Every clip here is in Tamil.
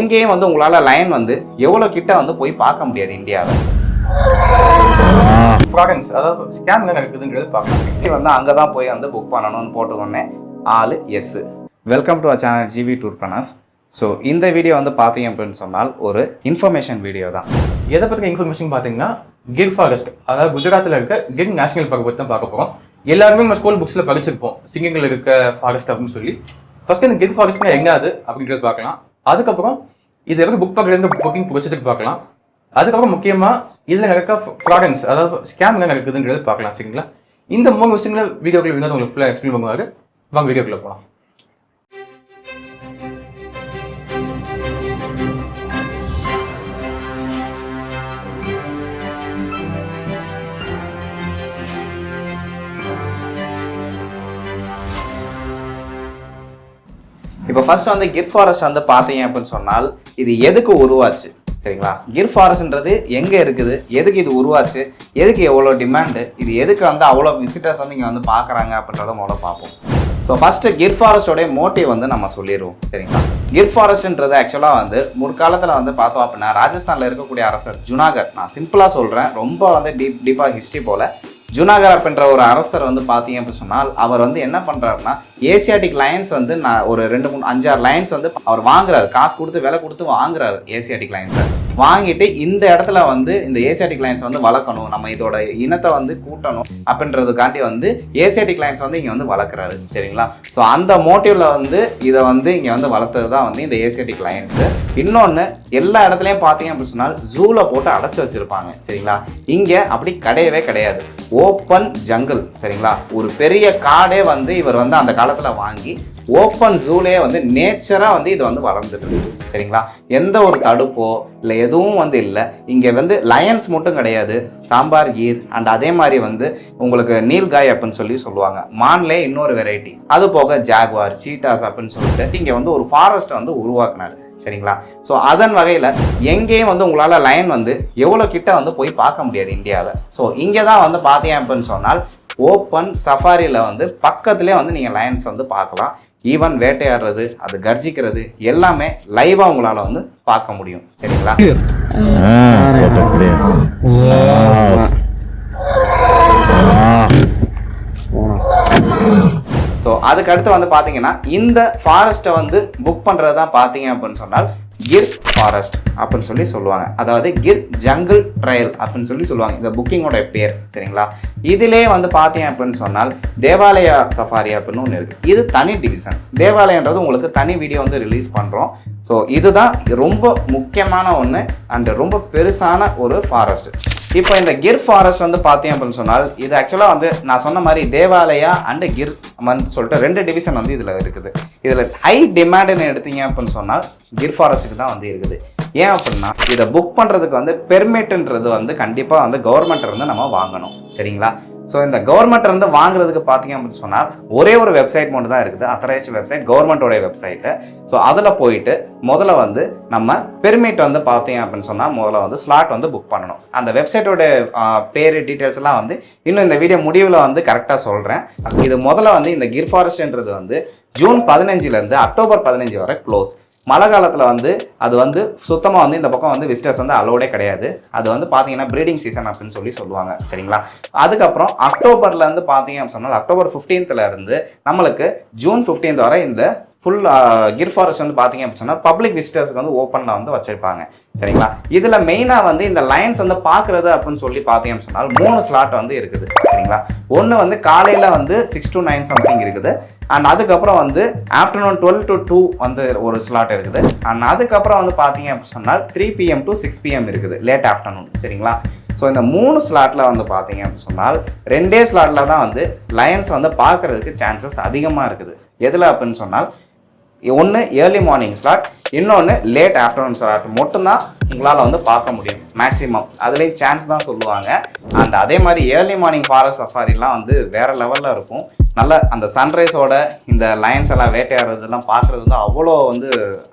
இங்கேயும் வந்து உங்களால் லைன் வந்து எவ்வளோ கிட்ட வந்து போய் பார்க்க முடியாது இந்தியாவில் ஃப்ராடன்ஸ் அதாவது ஸ்கேம் என்ன நடக்குதுன்றது பார்க்கலாம். வந்து அங்கே தான் போய் வந்து புக் பண்ணணும்னு போட்டுக்கொன்னே ஆளு yes welcome to a channel GV tour planners so இந்த வீடியோ வந்து பார்த்தீங்க அப்படின்னு சொன்னால் ஒரு இன்ஃபர்மேஷன் வீடியோ தான். எதை பற்றின இன்ஃபர்மேஷன் பார்த்தீங்கன்னா கிர் ஃபாரஸ்ட் அதாவது குஜராத்தில் இருக்க கிர் நேஷனல் பார்க் பற்றி தான் பார்க்க போகிறோம் எல்லாருமே நம்ம ஸ்கூல் புக்ஸில் படிச்சிருப்போம். சிங்கங்கள் இருக்க ஃபாரஸ்ட் அப்படின்னு சொல்லி. ஃபர்ஸ்ட் இந்த கிர் ஃபாரஸ்ட்னா எங்க அது அப்படிங்கிறது பார்க்கலாம். அதுக்கப்புறம் இது எப்படி புக் பண்ணுறது புக்கிங் ப்ரொசீஜர் பார்க்கலாம். அதுக்கப்புறம் முக்கியமாக இதில் நடக்க ஃப்ராடன்ஸ் அதாவது ஸ்கேம் என்ன நடக்குதுன்றது பார்க்கலாம் சரிங்களா? இந்த மூணு விஷயங்கள வீடியோக்கள் இருந்தால் உங்களுக்கு ஃபுல்லாக எக்ஸ்பிளைன் பண்ணுவாரு. வாங்க வீடியோக்குள்ளே போகலாம் இப்போ ஃபர்ஸ்ட் வந்து கிர் ஃபாரஸ்ட் வந்து பார்த்தீங்க அப்படின்னு சொன்னால் இது எதுக்கு உருவாச்சு? சரிங்களா? கிர் ஃபாரஸ்ட்ன்றது எங்கே இருக்குது? எதுக்கு இது உருவாச்சு? எதுக்கு எவ்வளோ டிமாண்டு இது எதுக்கு வந்து அவ்வளோ விசிட்டர்ஸ் வந்து இங்கே வந்து பார்க்குறாங்க அப்படின்றத முதல்ல பார்ப்போம். ஸோ ஃபஸ்ட்டு கிர் ஃபாரஸ்டோடைய மோட்டிவ் வந்து நம்ம சொல்லிடுவோம். சரிங்களா? கிர் ஃபாரஸ்ட்ன்றது ஆக்சுவலாக வந்து முற்காலத்தில் வந்து பார்த்தோம் அப்படின்னா ராஜஸ்தானில் இருக்கக்கூடிய அரசர் ஜுனாகர். நான் சிம்பிளாக சொல்கிறேன் ரொம்ப வந்து டீப் டீப்பாக ஹிஸ்ட்ரி போல் ஜுனாகர் அப்படின்ற ஒரு அரசர் வந்து பார்த்தீங்க அப்படின்னு சொன்னால் அவர் வந்து என்ன பண்ணுறாருன்னா ஏசியாட்டிக் லைன்ஸ் வந்து நான் ஒரு ரெண்டு மூணு அஞ்சாறு லைன்ஸ் வந்து அவர் வாங்குறாரு. காசு கொடுத்து விலை கொடுத்து வாங்குறாரு ஏசியாட்டிக் லைன்ஸை வாங்கிட்டு இந்த இடத்துல வந்து இந்த ஏசியாட்டிக் லைன்ஸ் வந்து வளர்க்கணும். நம்ம இதோட இனத்தை வந்து கூட்டணும் அப்படின்றதுக்காண்டி வந்து ஏசியாட்டிக் லைன்ஸ் வந்து இங்கே வந்து வளர்க்குறாரு. சரிங்களா? ஸோ அந்த மோட்டிவில் வந்து இதை வந்து இங்கே வந்து வளர்த்தது தான் வந்து இந்த ஏசியாட்டிக் லைன்ஸு இன்னொன்று எல்லா இடத்துலையும் பார்த்தீங்க அப்படின்னு சொன்னால் ஜூவில் போட்டு அடைச்சி வச்சுருப்பாங்க. சரிங்களா? இங்கே அப்படி கிடையவே கிடையாது. ஓப்பன் ஜங்கிள் சரிங்களா? ஒரு பெரிய காடே வந்து இவர் வந்து அந்த காலத்தில் வாங்கி ஓப்பன் ஜூலே வந்து நேச்சராக வந்து இது வந்து வளர்ந்துட்டு இருக்கு சரிங்களா? எந்த ஒரு தடுப்போ இல்லை எதுவும் வந்து இல்லை. இங்கே வந்து லயன்ஸ் மட்டும் கிடையாது. சாம்பார் கீர் அண்ட் அதே மாதிரி வந்து உங்களுக்கு நீல்காய் அப்படின்னு சொல்லி சொல்லுவாங்க. மான்லே இன்னொரு வெரைட்டி அது போக ஜாகுவார் சீட்டாஸ் அப்படின்னு சொல்லிட்டு இங்கே வந்து ஒரு ஃபாரஸ்ட்டை வந்து உருவாக்குனாரு. சரிங்களா? ஸோ அதன் வகையில் எங்கேயும் வந்து உங்களால் லைன் வந்து எவ்வளோ கிட்ட வந்து போய் பார்க்க முடியாது இந்தியாவில் ஸோ இங்கே தான் வந்து பார்த்தீங்க அப்படின்னு சொன்னால் ஓப்பன் சஃபாரியில் வந்து பக்கத்துலேயே வந்து நீங்கள் லைன்ஸ் வந்து பார்க்கலாம். ஈவன் வேட்டையாடுறது அது கர்ஜிக்கிறது எல்லாமே லைவாக உங்களால் வந்து பார்க்க முடியும். சரிங்களா? ஸோ அதுக்கு அடுத்து வந்து பார்த்தீங்கன்னா இந்த ஃபாரஸ்ட்டை வந்து புக் பண்ணுறது தான் பார்த்தீங்க அப்படின்னு சொன்னால் கிர் ஃபாரஸ்ட் அப்படின்னு சொல்லி சொல்லுவாங்க. அதாவது கிர் ஜங்கிள் ட்ரையல் அப்படின்னு சொல்லி சொல்லுவாங்க. இந்த புக்கிங்கோட பேர் சரிங்களா? இதிலே வந்து பார்த்தீங்க அப்படின்னு சொன்னால் தேவாலயா சஃபாரி அப்படின்னு ஒன்று இருக்குது இது தனி டிவிஷன் தேவாலயன்றது உங்களுக்கு தனி வீடியோ வந்து ரிலீஸ் பண்ணுறோம் ஸோ இதுதான் ரொம்ப முக்கியமான ஒன்று அண்ட் ரொம்ப பெருசான ஒரு ஃபாரஸ்ட் இப்போ இந்த கிர் ஃபாரஸ்ட் வந்து பார்த்தீங்க அப்படின்னு சொன்னால் இது ஆக்சுவலாக வந்து நான் சொன்ன மாதிரி தேவாலயா அண்ட் கிர் வந்து சொல்லிட்டு ரெண்டு டிவிஷன் வந்து இதில் இருக்குது. இதில் ஹை டிமாண்டுன்னு எடுத்தீங்க அப்படின்னு சொன்னால் கிர் ஃபாரஸ்ட்டுக்கு தான் வந்து இருக்குது. ஏன் அப்படின்னா இதை புக் பண்ணுறதுக்கு வந்து பெர்மிட்ன்றது வந்து கண்டிப்பாக வந்து கவர்மெண்ட் இருந்து நம்ம வாங்கணும். சரிங்களா? ஸோ இந்த கவர்மெண்ட் இருந்து வாங்குறதுக்கு பார்த்தீங்க அப்படின்னு சொன்னால் ஒரே ஒரு வெப்சைட் மட்டும் தான் இருக்குது அத்தரைஸ்ட் வெப்சைட் கவர்மெண்ட்டோடைய வெப்சைட்டு ஸோ அதில் போயிட்டு முதல்ல வந்து நம்ம பெர்மிட் வந்து பார்த்தீங்க அப்படின்னு சொன்னால் முதல்ல வந்து ஸ்லாட் வந்து புக் பண்ணணும். அந்த வெப்சைட்டோட பேர் டீட்டெயில்ஸ் எல்லாம் வந்து இன்னும் இந்த வீடியோ முடிவில் வந்து கரெக்டாக சொல்கிறேன் இது முதல்ல வந்து இந்த கிர் ஃபாரஸ்ட்ன்றது வந்து ஜூன் பதினஞ்சுலேருந்து அக்டோபர் பதினஞ்சு வரை க்ளோஸ் மழை காலத்தில் வந்து அது வந்து சுத்தமாக வந்து இந்த பக்கம் வந்து விசிட்டர்ஸ் வந்து அலோடே கிடையாது. அது வந்து பார்த்தீங்கன்னா ப்ரீடிங் சீசன் அப்படின்னு சொல்லி சொல்லுவாங்க. சரிங்களா? அதுக்கப்புறம் அக்டோபர்லேருந்து பார்த்தீங்க அப்படின்னு சொன்னால் அக்டோபர் 15th இருந்து நம்மளுக்கு ஜூன் 15th வரை இந்த ஃபுல் கிர் ஃபாரஸ்ட் வந்து பார்த்தீங்க அப்படின்னு சொன்னால் பப்ளிக் விசிட்டர்ஸ்க்கு வந்து ஓப்பனில் வந்து வச்சிருப்பாங்க. சரிங்களா? இதில் மெயினாக வந்து இந்த லைன்ஸ் வந்து பார்க்குறது அப்படின்னு சொல்லி பார்த்தீங்க அப்படின்னு சொன்னால் மூணு ஸ்லாட் வந்து இருக்குது. சரிங்களா? ஒன்று வந்து காலையில் வந்து சிக்ஸ் டு நைன் சம்திங் இருக்குது. அண்ட் அதுக்கப்புறம் வந்து ஆஃப்டர்நூன் டுவெல் டு டூ வந்து ஒரு ஸ்லாட் இருக்குது. அண்ட் அதுக்கப்புறம் வந்து பார்த்தீங்க அப்படின்னு சொன்னால் three PM to six PM இருக்குது. லேட் ஆஃப்டர்நூன் சரிங்களா? ஸோ இந்த மூணு ஸ்லாட்டில் வந்து பார்த்தீங்க அப்படின்னு சொன்னால் ரெண்டே ஸ்லாட்டில் தான் வந்து லயன்ஸ் வந்து பார்க்கறதுக்கு சான்சஸ் அதிகமாக இருக்குது. எதில் அப்படின்னு சொன்னால் ஒன்று ஏர்லி மார்னிங் ஸ்லாட் இன்னொன்று லேட் ஆஃப்டர்நூன் ஸ்லாட் மட்டும்தான் உங்களால் வந்து பார்க்க முடியும் மேக்ஸிமம் அதுலேயும் சான்ஸ் தான் சொல்லுவாங்க. அண்ட் அதே மாதிரி ஏர்லி மார்னிங் ஃபாரஸ்ட் சஃபாரிலாம் வந்து வேறு லெவலில் இருக்கும். நல்ல அந்த சன்ரைஸோட இந்த லைன்ஸ் எல்லாம் வேட்டையாடுறதெல்லாம் பார்க்குறது வந்து அவ்வளோ வந்து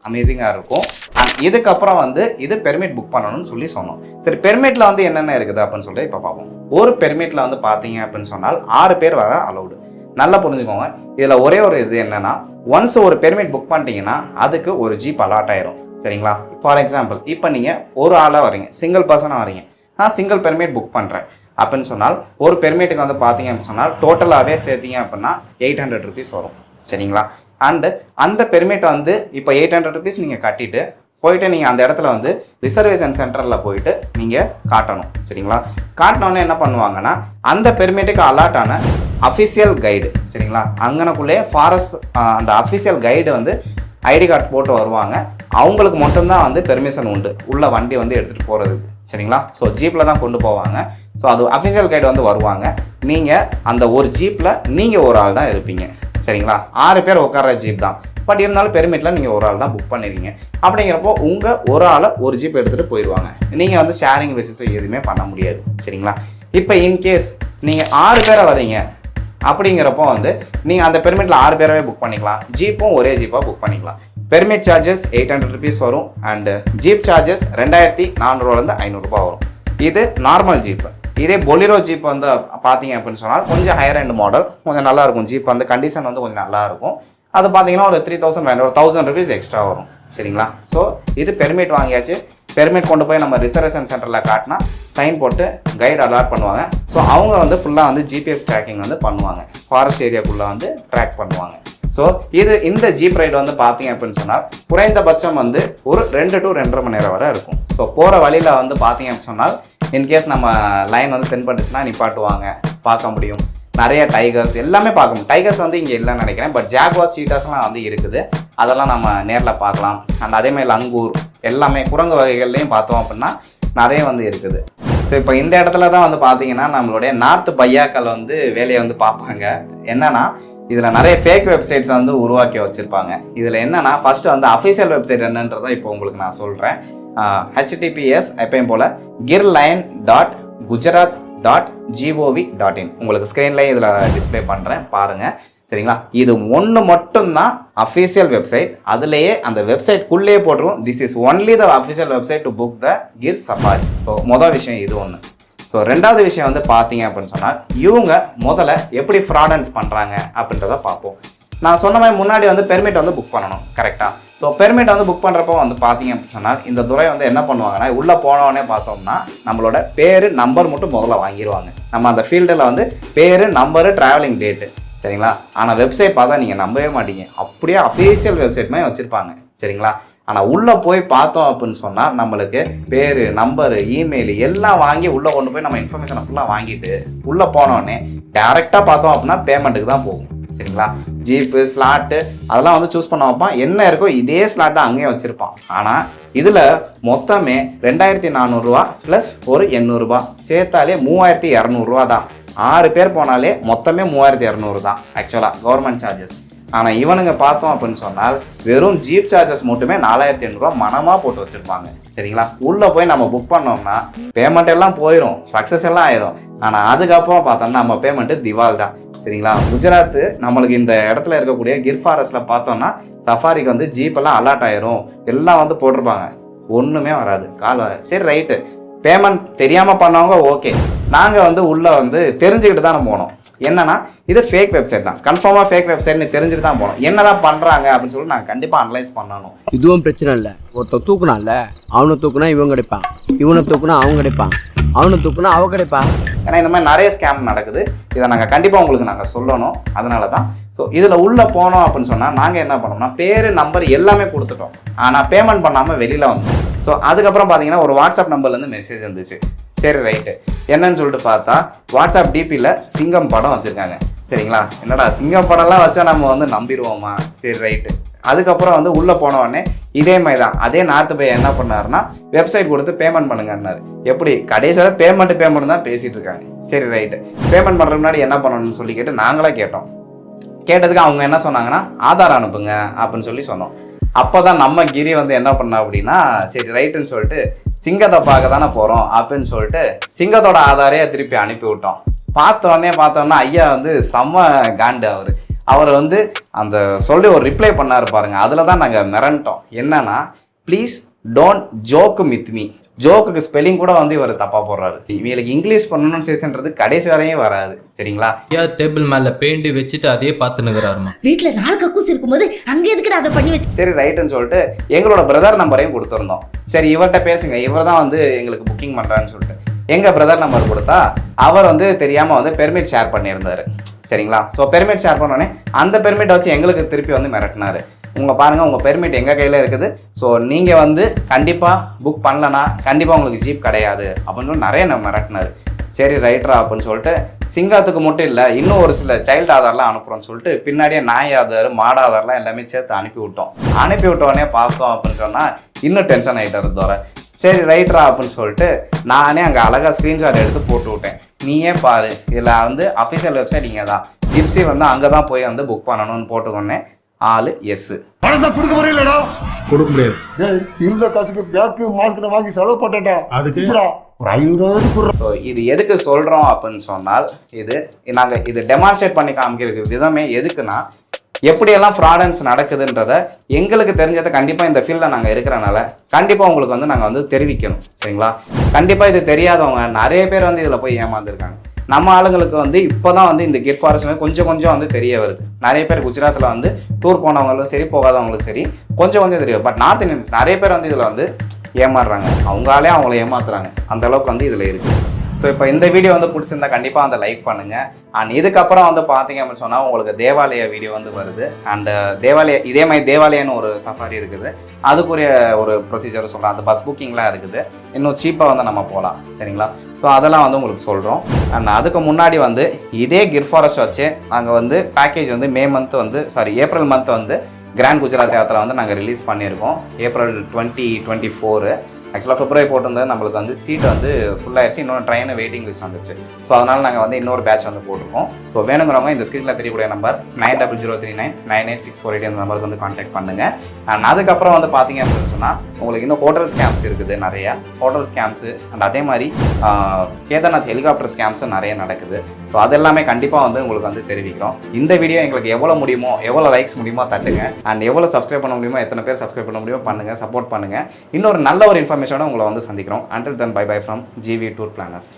அமேசிங்காக இருக்கும். அண்ட் இதுக்கப்புறம் வந்து இது பெர்மிட் புக் பண்ணணும்னு சொல்லி சொன்னோம். சரி பெர்மிட்டில் வந்து என்னென்ன இருக்குது அப்படின்னு சொல்லிட்டு இப்போ பார்ப்போம். ஒரு பெர்மிட்டில் வந்து பார்த்தீங்க அப்படின்னு சொன்னால் ஆறு பேர் வர அலௌடு நல்லா புரிஞ்சுக்கோங்க. இதில் ஒரே ஒரு இது என்னென்னா ஒன்ஸ் ஒரு பெர்மிட் புக் பண்ணிட்டீங்கன்னா அதுக்கு ஒரு ஜீப் அலாட் ஆயிரும். சரிங்களா? ஃபார் எக்ஸாம்பிள் இப்போ நீங்கள் ஒரு ஆளாக வரீங்க சிங்கிள் பர்சனாக வரீங்க நான் சிங்கிள் பெர்மிட் புக் பண்ணுறேன் அப்படின்னு சொன்னால் ஒரு பெர்மிட்டுக்கு வந்து பார்த்தீங்க அப்படின்னு சொன்னால் டோட்டலாகவே சேர்த்தீங்க அப்படின்னா எயிட் ஹண்ட்ரட் ருபீஸ் வரும். சரிங்களா? அண்டு அந்த பெர்மிட் வந்து இப்போ எயிட் ஹண்ட்ரட் ருபீஸ் நீங்கள் கட்டிட்டு போயிட்டு நீங்கள் அந்த இடத்துல வந்து ரிசர்வேஷன் சென்டரில் போயிட்டு நீங்கள் காட்டணும். சரிங்களா? காட்டினோன்னே என்ன பண்ணுவாங்கன்னா அந்த பெர்மிட்டுக்கு அலாட் ஆன அஃபிஷியல் கைடு சரிங்களா? அங்கனக்குள்ளேயே ஃபாரஸ்ட் அந்த அஃபிஷியல் கைடு வந்து ஐடி கார்டு போட்டு வருவாங்க. அவங்களுக்கு மட்டும்தான் வந்து பெர்மிஷன் உண்டு. உள்ள வண்டி வந்து எடுத்துகிட்டு போகிறதுக்கு சரிங்களா? ஸோ ஜீப்பில் தான் கொண்டு போவாங்க. ஸோ அது அஃபிஷியல் கைடு வந்து வருவாங்க. நீங்கள் அந்த ஒரு ஜீப்பில் நீங்கள் ஒரு ஆள் தான் இருப்பீங்க. சரிங்களா? ஆறு பேர் உட்கார்ற ஜீப் தான். பட் இருந்தாலும் பெருமிட்டில் நீங்கள் ஒரு ஆள் தான் புக் பண்ணிருக்கீங்க. அப்படிங்கிறப்போ உங்கள் ஒரு ஆளை ஒரு ஜீப் எடுத்துகிட்டு போயிடுவாங்க நீங்கள் வந்து ஷேரிங் பேசிஸ் எதுவுமே பண்ண முடியாது. சரிங்களா? இப்போ இன்கேஸ் நீங்கள் ஆறு பேரை வர்றீங்க. அப்படிங்கிறப்போ வந்து நீங்கள் அந்த பெர்மிட்டில் ஆறு பேரவே புக் பண்ணிக்கலாம். ஜீப்பும் ஒரே ஜீப்பாக புக் பண்ணிக்கலாம். Permit charges eight hundred rupees வரும். அண்டு ஜீப் சார்ஜஸ் ரெண்டாயிரத்தி நானூறுவாலேருந்து ஐநூறுரூபா வரும். இது நார்மல் ஜீப்பு இதே பொலிரோ ஜீப் வந்து பார்த்தீங்க அப்படின்னு சொன்னால் கொஞ்சம் ஹையர் அண்ட் மாடல் கொஞ்சம் நல்லா இருக்கும். ஜீப் வந்து கண்டிஷன் வந்து கொஞ்சம் நல்லாயிருக்கும் அது பார்த்தீங்கன்னா ஒரு த்ரீ தௌசண்ட் வேணும். ஒரு தௌசண்ட் ருபீஸ் எக்ஸ்ட்ரா வரும். சரிங்களா? ஸோ இது பெர்மிட் வாங்கியாச்சு. பெர்மிட் கொண்டு போய் நம்ம ரிசர்வேஷன் சென்டரில் காட்டினா சைன் போட்டு கைடு அலாட் பண்ணுவாங்க. ஸோ அவங்க வந்து ஃபுல்லாக வந்து ஜிபிஎஸ் ட்ராக்கிங் வந்து பண்ணுவாங்க. ஃபாரஸ்ட் ஏரியாக்குள்ளே வந்து ட்ராக் பண்ணுவாங்க. ஸோ இது இந்த ஜீப் ரைடு வந்து பார்த்தீங்க அப்படின்னு சொன்னால் குறைந்தபட்சம் வந்து ஒரு ரெண்டு டு ரெண்டரை மணி நேரம் வரை இருக்கும். ஸோ போகிற வழியில் வந்து பார்த்தீங்க அப்படின்னு சொன்னால் இன்கேஸ் நம்ம லைன் வந்து தென்பட்டுச்சுன்னா நிப்பாட்டுவாங்க. பார்க்க முடியும். நிறைய டைகர்ஸ் எல்லாமே பார்க்கணும் டைகர்ஸ் வந்து இங்கே இல்லைன்னு நினைக்கிறேன். பட் ஜாக்வாஸ் சீட்டாஸ்லாம் வந்து இருக்குது. அதெல்லாம் நம்ம நேரில் பார்க்கலாம். அண்ட் அதேமாதிரி லங்கூர் எல்லாமே குரங்கு வகைகள்லையும் பார்த்தோம் அப்படின்னா நிறைய வந்து இருக்குது. ஸோ இப்போ இந்த இடத்துல தான் வந்து பார்த்தீங்கன்னா நம்மளுடைய நார்த் பையாக்கள் வந்து வேலையை வந்து பார்ப்பாங்க. என்னன்னா இதில் நிறைய ஃபேக் வெப்சைட்ஸ் வந்து உருவாக்கி வச்சுருப்பாங்க. இதில் என்னென்னா ஃபஸ்ட்டு வந்து அஃபிஷியல் வெப்சைட் என்னன்றதை இப்போ உங்களுக்கு நான் சொல்கிறேன் ஹெச்டிபிஎஸ் எப்பயும் போல் girlion dot Gujarat dot G O V dot in உங்களுக்கு ஸ்க்ரீன்லேயே இதில் டிஸ்ப்ளே பண்ணுறேன் பாருங்கள் சரிங்களா? இது ஒன்று மட்டும்தான் அஃபிஷியல் வெப்சைட் அதுலேயே அந்த வெப்சைட்குள்ளேயே போட்டுரும் this is only the official website to book the Gir safari so மொதல் விஷயம் இது ஒன்று ஸோ ரெண்டாவது விஷயம் வந்து பார்த்தீங்க அப்படின்னு சொன்னால் இவங்க முதல்ல எப்படி ஃப்ராடன்ஸ் பண்ணுறாங்க அப்படின்றத பார்ப்போம். நான் சொன்ன மாதிரி முன்னாடி வந்து பெர்மிட் வந்து புக் பண்ணணும். கரெக்டாக ஸோ பெர்மிட் வந்து புக் பண்ணுறப்போ வந்து பார்த்தீங்க அப்படின்னு சொன்னால் இந்த துறை வந்து என்ன பண்ணுவாங்கன்னா உள்ளே போனவொடனே பார்த்தோம்னா நம்மளோட பேர் நம்பர் மட்டும் முதல்ல வாங்கிடுவாங்க நம்ம அந்த ஃபீல்டில் வந்து பேர் நம்பரு ட்ராவலிங் டேட்டு சரிங்களா? ஆனால் வெப்சைட் பார்த்தா நீங்கள் நம்பவே மாட்டீங்க. அப்படியே அஃபீஷியல் வெப்சைட் மாதிரி வச்சுருப்பாங்க. சரிங்களா? ஆனால் உள்ளே போய் பார்த்தோம் அப்படின்னு சொன்னால் நம்மளுக்கு பேர் நம்பரு இமெயில் எல்லாம் வாங்கி உள்ளே கொண்டு போய் நம்ம இன்ஃபர்மேஷனை ஃபுல்லாக வாங்கிட்டு உள்ளே போனோடனே டேரெக்டாக பார்த்தோம் அப்படின்னா பேமெண்ட்டுக்கு தான் போகும். சரிங்களா? ஜீப்பு ஸ்லாட்டு அதெல்லாம் வந்து சூஸ் பண்ண வைப்பான். என்ன இருக்கோ இதே ஸ்லாட் தான் அங்கேயும் வச்சுருப்பான். ஆனால் இதில் மொத்தமே ரெண்டாயிரத்தி நானூறுரூவா ப்ளஸ் ஒரு எண்ணூறுரூபா சேர்த்தாலே மூவாயிரத்தி இரநூறுவா தான். ஆறு பேர் போனாலே மொத்தமே மூவாயிரத்தி இரநூறு தான். ஆக்சுவலாக கவர்மெண்ட் சார்ஜஸ் ஆனால் இவனுங்க பார்த்தோம் அப்படின்னு சொன்னால் வெறும் ஜீப் சார்ஜஸ் மட்டுமே நாலாயிரத்தி எண்ணூறுவா மனமாக போட்டு வச்சுருப்பாங்க. சரிங்களா? உள்ளே போய் நம்ம புக் பண்ணோம்னா பேமெண்ட் எல்லாம் போயிடும் சக்ஸஸ் எல்லாம் ஆயிரும். ஆனால் அதுக்கப்புறம் பார்த்தோம்னா நம்ம பேமெண்ட்டு திவால் தான். சரிங்களா? குஜராத் நம்மளுக்கு இந்த இடத்துல இருக்கக்கூடிய கிர் ஃபாரஸ்ட்டில் பார்த்தோம்னா சஃபாரிக்கு வந்து ஜீப்பெல்லாம் அலாட் ஆயிரும். எல்லாம் வந்து போட்டிருப்பாங்க. ஒன்றுமே வராது. கால் சரி ரைட்டு பேமெண்ட் தெரியாமல் பண்ணவங்க ஓகே நாங்கள் வந்து உள்ளே வந்து தெரிஞ்சுக்கிட்டு தானே போனோம். என்னன்னா இது ஃபேக் வெப்சைட் தான். கன்ஃபார்மாக ஃபேக் வெப்சைட்னு தெரிஞ்சுட்டு தான் போனோம். என்ன தான் பண்ணுறாங்க அப்படின்னு சொல்லி நாங்கள் கண்டிப்பாக அனலைஸ் பண்ணணும். இதுவும் பிரச்சனை இல்லை. ஒருத்தன் தூக்குனான்ல அவனை தூக்குனா இவன் கிடைப்பான். இவனை தூக்குனா அவன் கிடைப்பான். அவனை தூக்குனா அவன் கிடைப்பான். ஏன்னா இந்த மாதிரி நிறைய ஸ்கேம் நடக்குது. இதை நாங்கள் கண்டிப்பாக உங்களுக்கு நாங்கள் சொல்லணும். அதனால தான் ஸோ இதில் உள்ளே போனோம் அப்படின்னு சொன்னால் நாங்கள் என்ன பண்ணோம்னா பேர் நம்பர் எல்லாமே கொடுத்துட்டோம். ஆனால் பேமெண்ட் பண்ணாமல் வெளியில் வந்தோம். ஸோ அதுக்கப்புறம் பார்த்தீங்கன்னா ஒரு வாட்ஸ்அப் நம்பர்லேருந்து மெசேஜ் வந்துச்சு. சரி ரைட்டு என்னன்னு சொல்லிட்டு பார்த்தா வாட்ஸ்அப் டிபியில் சிங்கம் படம் வச்சுருக்காங்க. சரிங்களா? என்னடா சிங்கம் படம்லாம் வச்சா நம்ம வந்து நம்பிடுவோமா? சரி ரைட்டு அதுக்கப்புறம் வந்து உள்ளே போன உடனே இதே மாதிரி தான் அதே நார்த்து பையன் என்ன பண்ணாருன்னா வெப்சைட் கொடுத்து பேமெண்ட் பண்ணுங்கன்னாரு. எப்படி? கடைசியில் பேமெண்ட் பேமெண்ட் தான் பேசிகிட்டு இருக்காங்க சரி ரைட்டு பேமெண்ட் பண்ணுறதுக்கு முன்னாடி என்ன பண்ணணும்னு சொல்லி கேட்டு நாங்களே கேட்டோம். கேட்டதுக்கு அவங்க என்ன சொன்னாங்கன்னா ஆதார் அனுப்புங்க அப்படின்னு சொல்லி சொன்னோம். அப்போ தான் நம்ம கிரி வந்து என்ன பண்ணோம் அப்படின்னா சரி ரைட்டுன்னு சொல்லிட்டு சிங்கத்தை பார்க்க தானே போகிறோம் அப்படின்னு சொல்லிட்டு சிங்கத்தோட ஆதாரையே திருப்பி அனுப்பி விட்டோம் பார்த்தோன்னே பார்த்தோன்னா ஐயா வந்து செம்ம காண்டு அவர். அவர் வந்து அந்த சொல்லி ஒரு ரிப்ளை பண்ணாரு பாருங்க. அதில் தான் நாங்கள் மிரண்டோம். என்னன்னா please don't joke with me ஜோக்குக்கு spelling கூட வந்து இவர் தப்பா போடுறாரு. இவங்களுக்கு இங்கிலீஷ் ப்ரொனன்சியேஷன்றது கடைசி வரையும் வராது. சரிங்களா? ஐயா டேபிள் மேல பெயிண்ட் வச்சுட்டு அதே பார்த்து நிக்கிறாருமா வீட்ல நாலு கக்கூஸ் இருக்கும்போது அங்க எதுக்குடா அதை பண்ணி வச்சு சரி ரைட்டுன்னு சொல்லிட்டு எங்களோட பிரதர் நம்பரையும் கொடுத்துருந்தோம். சரி இவர்கிட்ட பேசுங்க. இவர் தான் வந்து எங்களுக்கு புக்கிங் பண்ணுறான்னு சொல்லிட்டு. எங்கள் பிரதர் நம்பர் கொடுத்தா அவர் வந்து தெரியாமல் வந்து பெர்மிட் ஷேர் பண்ணியிருந்தாரு. சரிங்களா? ஸோ பெர்மிட் ஷேர் பண்ணோடனே அந்த பெர்மிட் வச்சு எங்களுக்கு திருப்பி வந்து மிரட்டினாரு. உங்கள் பாருங்கள் உங்கள் பெர்மிட் எங்கள் கையில் இருக்குது. ஸோ நீங்கள் வந்து கண்டிப்பாக புக் பண்ணலன்னா கண்டிப்பாக உங்களுக்கு ஜீப் கிடையாது. அப்படின்னு சொல்லி நிறைய நம்ம மிரட்டினார். சரி ரைட்ரா அப்படின்னு சொல்லிட்டு சிங்கத்துக்கு மட்டும் இல்லை இன்னும் ஒரு சில சைல்டு ஆதார்லாம் அனுப்புகிறோம்னு சொல்லிட்டு பின்னாடியே நாய் ஆதார் மாட ஆதார்லாம் எல்லாமே சேர்த்து அனுப்பி விட்டோம். அனுப்பி விட்டோடனே பார்த்தோம் அப்படின்னு சொன்னால் இன்னும் டென்ஷன் ஆகிட்டாரு தோற சரி ரைட்ரா அப்படின்னு சொல்லிட்டு நானே அங்கே அழகாக ஸ்க்ரீன்ஷாட் எடுத்து போட்டு விட்டேன். நீயே பாரு இதில் வந்து அஃபிஷியல் வெப்சைட் இங்கே தான் ஜிப்ஸி வந்து அங்கே தான் போய் வந்து புக் பண்ணணும்னு போட்டுக்கொன்னே ஆளு எஸ்ஸு பணத்தை கொடுக்க முடியலடா. கொடுக்க முடியாது. டேய் இருந்த காசுக்கு பேக்கு மாஸ்க் வாங்கி செலவு பண்ணிட்டேன்டா அதுக்கு? ஒரு ஸோ இது எதுக்கு சொல்கிறோம் அப்படின்னு சொன்னால் இது நாங்கள் இது டெமான்ஸ்ட்ரேட் பண்ணி காமிக்கிற விதமே எதுக்குன்னா எப்படியெல்லாம் ஃப்ராடன்ஸ் நடக்குதுன்றத எங்களுக்கு தெரிஞ்சதை கண்டிப்பாக இந்த ஃபீல்டில் நாங்கள் இருக்கிறனால கண்டிப்பாக உங்களுக்கு வந்து நாங்கள் வந்து தெரிவிக்கணும். சரிங்களா? கண்டிப்பாக இது தெரியாதவங்க நிறைய பேர் வந்து இதில் போய் ஏமாந்துருக்காங்க. நம்ம ஆளுங்களுக்கு வந்து இப்போ தான் வந்து இந்த கிர் ஃபாரஸ்ட் வந்து கொஞ்சம் கொஞ்சம் வந்து தெரிய வருது. நிறைய பேர் குஜராத்தில் வந்து டூர் போனவங்களும் சரி போகாதவங்களும் சரி கொஞ்சம் கொஞ்சம் தெரியும் பட் நார்த் இந்தியன்ஸ் நிறைய பேர் வந்து இதில் வந்து ஏமாறுறாங்க. அவங்களாலே அவங்கள ஏமாத்துறாங்க. அந்த அளவுக்கு வந்து இதில் இருக்குது ஸோ இப்போ இந்த வீடியோ வந்து பிடிச்சிருந்தா கண்டிப்பாக அந்த லைக் பண்ணுங்கள் அண்ட் இதுக்கப்புறம் வந்து பார்த்தீங்க அப்படின்னு சொன்னால் உங்களுக்கு தேவாலய வீடியோ வந்து வருது. அண்ட் uh, தேவாலய இதே மாதிரி தேவாலயன்னு ஒரு சஃபாரி இருக்குது. அதுக்குரிய ஒரு ப்ரொசீஜர் சொல்கிறேன் அந்த பஸ் புக்கிங்லாம் இருக்குது. இன்னும் சீப்பாக வந்து நம்ம போகலாம் சரிங்களா? ஸோ அதெல்லாம் வந்து உங்களுக்கு சொல்கிறோம் அண்ட் அதுக்கு முன்னாடி வந்து இதே கிர் ஃபாரஸ்ட் வச்சு நாங்கள் வந்து பேக்கேஜ் வந்து மே மந்த் வந்து சாரி ஏப்ரல் மந்த் வந்து கிராண்ட் குஜராத் யாத்திரா வந்து நாங்கள் ரிலீஸ் பண்ணியிருக்கோம். ஏப்ரல் டுவெண்ட்டி டுவெண்ட்டி ஃபோரு ஆக்சுவலாக பிப்ரவரி போட்டிருந்தது. நம்மளுக்கு வந்து சீட் வந்து ஃபுல்லாகிடுச்சு இன்னொரு ட்ரெயின் வெயிட்டிங் லிஸ்ட் வந்துச்சு ஸோ அதனால் நாங்கள் வந்து இன்னொரு பேட்ச் வந்து போட்டிருக்கோம். ஸோ வேணுங்கிறவங்க இந்த ஸ்க்ரீனில் தெரியக்கூடிய number nine double zero three nine nine eight six four eight அந்த நம்பருக்கு வந்து கான்டாக்ட் பண்ணுங்கள் அண்ட் அதுக்கப்புறம் வந்து பார்த்தீங்க அப்படின்னு சொன்னால் உங்களுக்கு இன்னும் ஹோட்டல் ஸ்கேம்ஸ் இருக்குது நிறையா. ஹோட்டல் ஸ்கேம்ஸு அண்ட் அதே மாதிரி கேதார்நாத் ஹெலிகாப்டர் ஸ்கேம்ஸும் நிறைய நடக்குது. ஸோ அது எல்லாமே கண்டிப்பாக வந்து உங்களுக்கு வந்து தெரிவிக்கிறோம். இந்த வீடியோ எங்களுக்கு எவ்வளோ முடியுமோ எவ்வளோ லைக்ஸ் முடியுமோ தட்டுங்க. அண்ட் எவ்வளோ சப்ஸ்கிரைப் பண்ண முடியுமோ எத்தனை பேர் சப்ஸ்கிரைப் பண்ண முடியுமோ பண்ணுங்கள் சப்போர்ட் பண்ணுங்கள் இன்னொரு நல்ல ஒரு இன்ஃபர்மேஷனோட உங்களை வந்து சந்திக்கிறோம். Until then bye bye from GV tour planners